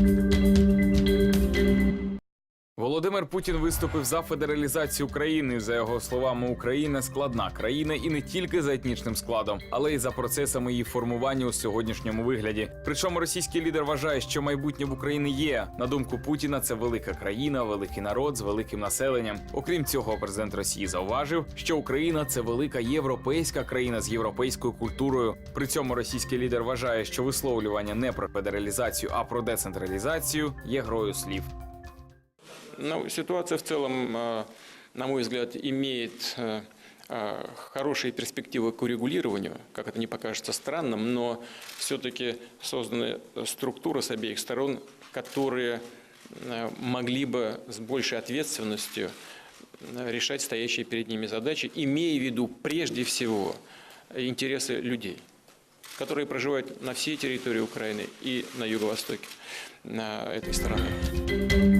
Música Володимир Путін виступив за федералізацію країни. За його словами, Україна складна країна і не тільки за етнічним складом, але й за процесами її формування у сьогоднішньому вигляді. Причому російський лідер вважає, що майбутнє в Україні є. На думку Путіна, це велика країна, великий народ з великим населенням. Окрім цього, президент Росії зауважив, що Україна це велика європейська країна з європейською культурою. При цьому російський лідер вважає, що висловлювання не про федералізацію, а про децентралізацію є грою слів. Ну, ситуация в целом, э, на мой взгляд, имеет э, э, хорошие перспективы к урегулированию, как это не покажется странным, но все-таки созданы структуры с обеих сторон, которые могли бы с большей ответственностью решать стоящие перед ними задачи, имея в виду прежде всего интересы людей, которые проживают на всей территории Украины и на юго-востоке этой страны.